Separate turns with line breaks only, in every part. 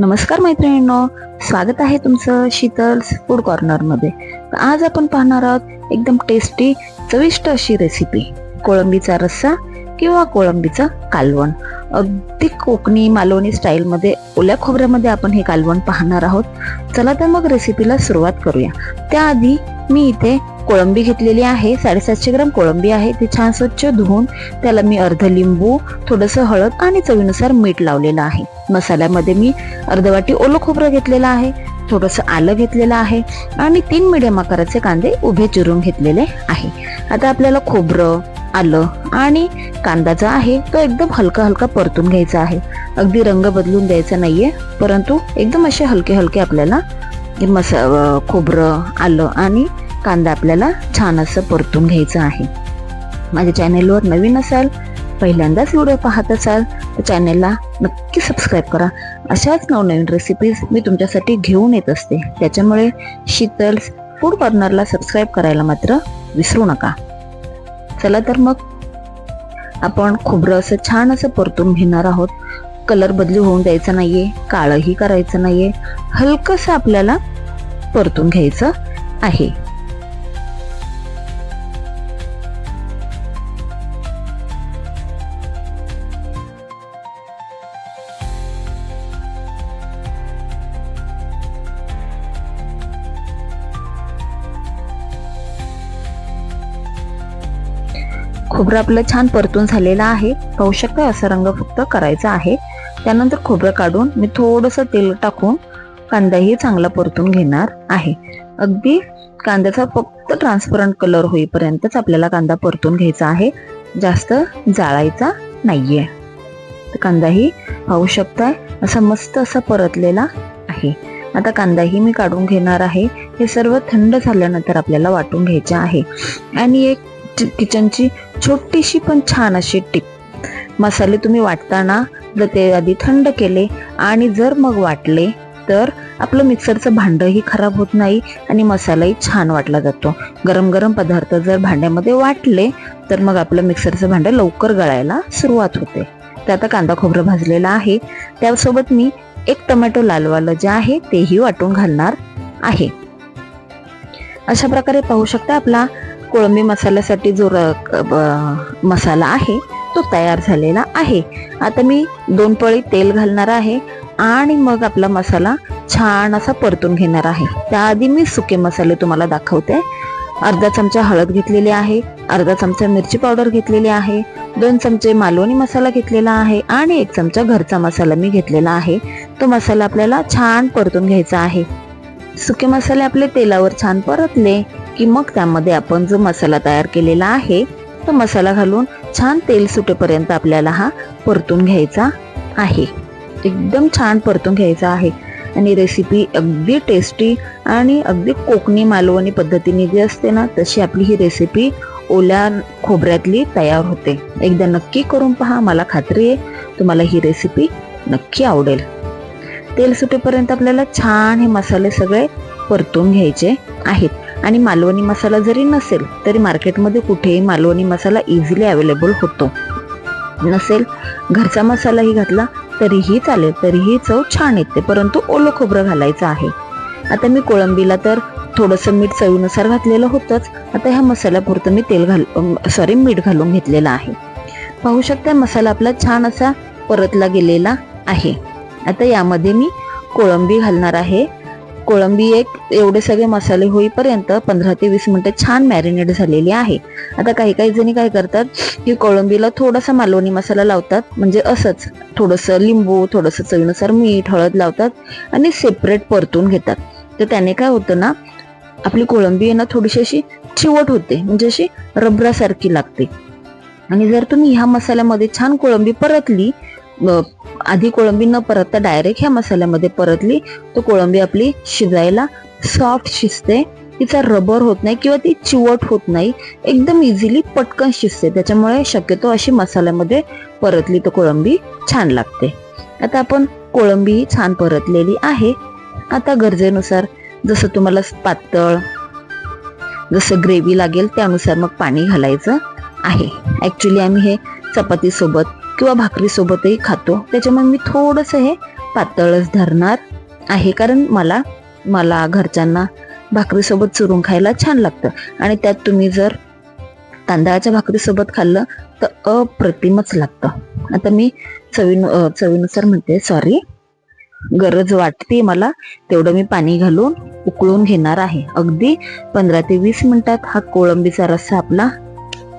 नमस्कार मैत्रिणींनो स्वागत आहे तुमचं शीतल्स फूड कॉर्नरमध्ये आज आपण पाहणार आहोत एकदम टेस्टी चविष्ट अशी रेसिपी कोळंबीचा रस्सा किंवा कोळंबीचं कालवण. अगदी कोकणी मालवणी स्टाईलमध्ये ओल्या खोबऱ्यामध्ये आपण हे कालवण पाहणार आहोत. चला तर मग रेसिपीला सुरुवात करूया. त्याआधी मी इथे कोळंबी घेतलेली आहे साडेसातशे ग्राम कोळंबी आहे ती छान स्वच्छ धुवून त्याला मी अर्ध लिंबू थोडंसं हळद आणि चवीनुसार मीठ लावलेलं आहे. मसाल्यामध्ये मी अर्ध वाटी ओलं खोबरं घेतलेलं आहे थोडंसं आलं घेतलेलं आहे आणि तीन मिडियम आकाराचे कांदे उभे चिरून घेतलेले आहे. आता आपल्याला खोबरं आलं आणि कांदा जो आहे तो एकदम हलका हलका परतून घ्यायचा आहे. अगदी रंग बदलून द्यायचा नाहीये परंतु एकदम असे हलके हलके आपल्याला मसा खोबरं आलं आणि कांदा आपल्याला छान असं परतून घ्यायचं आहे. माझ्या चॅनेलवर नवीन असाल पहिल्यांदाच व्हिडिओ पाहत असाल तर चॅनेलला नक्की सबस्क्राईब करा. अशाच नवनवीन रेसिपीज मी तुमच्यासाठी घेऊन येत असते. त्याच्यामुळे शीतल्स फूड कॉर्नरला सबस्क्राईब करायला मात्र विसरू नका. चला तर मग आपण खोबरं असं छान असं परतून घेणार आहोत. कलर बदली होऊन द्यायचा नाहीये काळंही करायचं नाहीये. हलकंसं आपल्याला परतून घ्यायचं आहे. खोबरं आपलं छान परतून झालेलं आहे. पाहू शकता असा रंग फक्त करायचा आहे. त्यानंतर खोबरं काढून मी थोडंसं तेल टाकून कांदाही चांगला परतून घेणार आहे. अगदी कांद्याचा फक्त ट्रान्सपरंट कलर होईपर्यंतच आपल्याला कांदा परतून घ्यायचा आहे. जास्त जाळायचा नाहीये. कांदाही पाहू शकताय असा मस्त असा परतलेला आहे. आता कांदाही मी काढून घेणार आहे. हे सर्व थंड झाल्यानंतर आपल्याला वाटून घ्यायचे आहे. आणि एक किचनची छोटीशी पण छान अशी टिप. मसाले तुम्ही वाटताना जर ते आधी थंड केले आणि जर मग वाटले तर आपलं मिक्सरचं भांडंही खराब होत नाही आणि मसालाही छान वाटला जातो. गरम गरम पदार्थ जर भांड्यामध्ये वाटले तर मग आपलं मिक्सरचं भांडं लवकर गळायला सुरुवात होते. तर आता कांदा खोबरं भाजलेला आहे. त्यासोबत मी एक टमॅटो लालवालं जे आहे तेही वाटून घालणार आहे. अशा प्रकारे पाहू शकता आपला कोळंबी मसाल्यासाठी जो र- ब- मसाला आहे तो तयार झालेला आहे. आता मी दोन पळी तेल घालणार आहे आणि मग आपला मसाला छान असा परतून घेणार आहे. त्याआधी मी सुके मसाले तुम्हाला दाखवते. अर्धा चमचा हळद घेतलेली आहे अर्धा चमचा मिरची पावडर घेतलेली आहे दोन चमचे मालवणी मसाला घेतलेला आहे आणि एक चमचा घरचा मसाला मी घेतलेला आहे. तो मसाला आपल्याला छान परतून घ्यायचा आहे. सुके मसाले आपले तेलावर छान परतले. की मग त्यामध्ये आपण जो मसाला तयार केलेला आहे तो मसाला घालून छान तेल सुटेपर्यंत आपल्याला हा परतून घ्यायचा आहे. एकदम छान परतून घ्यायचा आहे. आणि रेसिपी अगदी टेस्टी आणि अगदी कोकणी मालवणी पद्धतीने जी असते ना तशी आपली ही रेसिपी ओल्या खोबऱ्यातली तयार होते. एकदा नक्की करून पहा मला खात्री आहे तुम्हाला ही रेसिपी नक्की आवडेल. तेल सुटेपर्यंत आपल्याला छान हे मसाले सगळे परतून घ्यायचे आहेत. आणि मालवणी मसाला जरी नसेल तरी मार्केटमध्ये कुठेही मालवणी मसाला इझिली अवेलेबल होतो. नसेल घरचा मसालाही घातला तरीही चालेल तरीही चव छान येते परंतु ओलं खोबरं घालायचं आहे. आता मी कोळंबीला तर थोडंसं मीठ चवीनुसार घातलेलं होतंच. आता ह्या मसाल्यापुरतं मी तेल घाल सॉरी मीठ घालून घेतलेलं आहे. पाहू शकता मसाला आपला छान असा परतला गेलेला आहे. आता यामध्ये मी कोळंबी घालणार आहे. कोळंबी एक एवढे सगळे मसाले होईपर्यंत पंधरा ते वीस मिनिटं छान मॅरिनेट झालेली आहे. आता काही काही जणी काय करतात की कोळंबीला थोडासा मालवणी मसाला लावतात म्हणजे असंच. थोडंसं लिंबू थोडंसं चवीनुसार मीठ हळद लावतात आणि सेपरेट परतून घेतात. तर त्याने काय होतं ना आपली कोळंबी आहे ना थोडीशी अशी चिवट होते म्हणजे अशी रबरासारखी लागते. आणि जर तुम्ही ह्या मसाल्यामध्ये छान कोळंबी परतली आधी कोळंबी न परतता डायरेक्ट ह्या मसाल्यामध्ये परतली तर कोळंबी आपली शिजायला सॉफ्ट शिजते. तिचा रबर होत नाही किंवा ती चिवट होत नाही. एकदम इझिली पटकन शिजते. त्याच्यामुळे शक्यतो अशी मसाल्यामध्ये परतली तर कोळंबी छान लागते. आता आपण कोळंबी छान परतलेली आहे. आता गरजेनुसार जसं तुम्हाला पातळ जसं ग्रेव्ही लागेल त्यानुसार मग पाणी घालायचं आहे. ॲक्च्युली आम्ही हे चपातीसोबत किंवा भाकरीसोबतही खातो. त्याच्यामुळे मी थोडंसं हे पातळच धरणार आहे. कारण मला मला घरच्यांना भाकरीसोबत चुरून खायला छान लागतं. आणि त्यात तुम्ही जर तांदळाच्या भाकरीसोबत खाल्लं तर अप्रतिमच लागतं. आता मी चवीन चवीनुसार म्हणते सॉरी गरज वाटते मला तेवढं मी पाणी घालून उकळून घेणार आहे. अगदी पंधरा ते वीस मिनिटात हा कोळंबीचा रस्सा आपला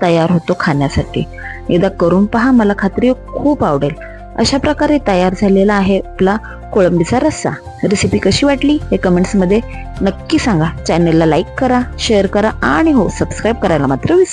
तयार होतो खाण्यासाठी. एकदा करून पहा मला खात्री खूप आवडेल. अशा प्रकारे तयार झालेला आहे आपला कोळंबीचा रस्सा. रेसिपी कशी वाटली हे कमेंट्समध्ये नक्की सांगा. चॅनलला लाईक करा शेअर करा आणि हो सबस्क्राईब करायला मात्र विसरू